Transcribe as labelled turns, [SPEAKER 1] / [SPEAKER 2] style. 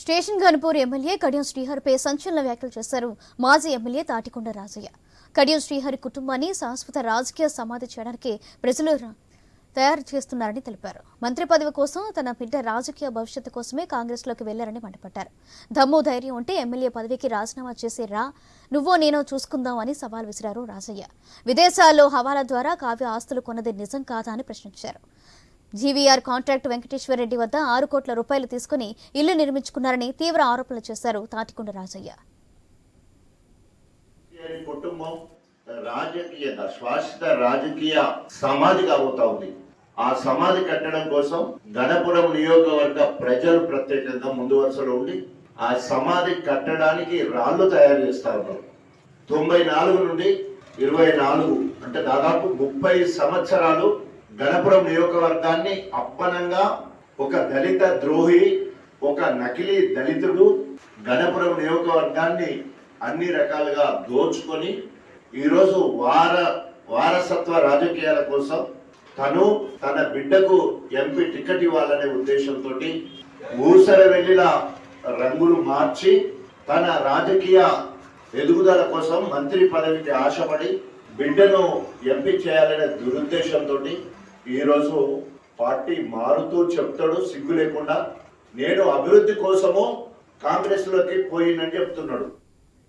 [SPEAKER 1] Station Ghanpur MLA Kadiyam శ్రీహరిపై సంచలన వ్యాఖ్యలు చేశారు. మాజీ ఎమ్మెల్యే తాటికొండ రాజయ్య. కడియం శ్రీహరి కుటుంబాన్ని శాశ్వత రాజకీయ సమాధి చేయడానికి ప్రజలు తయారు చేస్తున్నారని తెలిపారు. మంత్రి పదవి కోసం తన బిడ్డ రాజకీయ భవిష్యత్తు కోసమే కాంగ్రెస్లోకి వెళ్ళారని మండిపడ్డారు. దమ్ము ధైర్యం ఉంటే ఎమ్మెల్యే పదవికి రాజీనామా చేసి రా నువ్వో నేనో చూసుకుందాం అని సవాల్ విసిరారు రాజయ్య. విదేశాల్లో హవాలా ద్వారా కావ్య ఆస్తులు కొన్నది నిజం కాదా అని ప్రశ్నించారు. జీవీఆర్ కాంట్రాక్ట్ వెంకటేశ్వర రెడ్డి వద్ద ఆరు కోట్ల రూపాయలు తీసుకుని ఇల్లు నిర్మించుకున్నారని తీవ్ర ఆరోపణలు చేశారు తాటికొండ రాజయ్య.
[SPEAKER 2] కేసీఆర్ కుటుంబం రాజకీయంగా శాశ్వత రాజకీయ సమాధి కాబోతా ఉంది. ఆ సమాధి కట్టడం కోసం గణపురం నియోజకవర్గ ప్రజలు ప్రత్యేకంగా ముందు వరుసలో ఉండి ఆ సమాధి కట్టడానికి రాళ్ళు తయారు చేస్తా ఉన్నారు. తొంభై నాలుగు నుండి ఇరవై నాలుగు అంటే దాదాపు ముప్పై సంవత్సరాలు గణపురం నియోజకవర్గాన్ని అప్పనంగా ఒక దళిత ద్రోహి ఒక నకిలీ దళితుడు గణపురం నియోజకవర్గాన్ని అన్ని రకాలుగా దోచుకొని ఈరోజు వార వారసత్వ రాజకీయాల కోసం తను తన బిడ్డకు ఎంపీ టికెట్ ఇవ్వాలనే ఉద్దేశంతో ఊసర వెళ్ళిన రంగులు మార్చి తన రాజకీయ ఎదుగుదల కోసం మంత్రి పదవికి ఆశపడి బిడ్డను ఎంపీ చేయాలనే దురుద్దేశంతో ఈరోజు పార్టీ మారుతూ చెప్తాడు సిగ్గు లేకుండా. నేను అభివృద్ధి కోసము కాంగ్రెస్లోకి పోయినని చెప్తున్నాడు.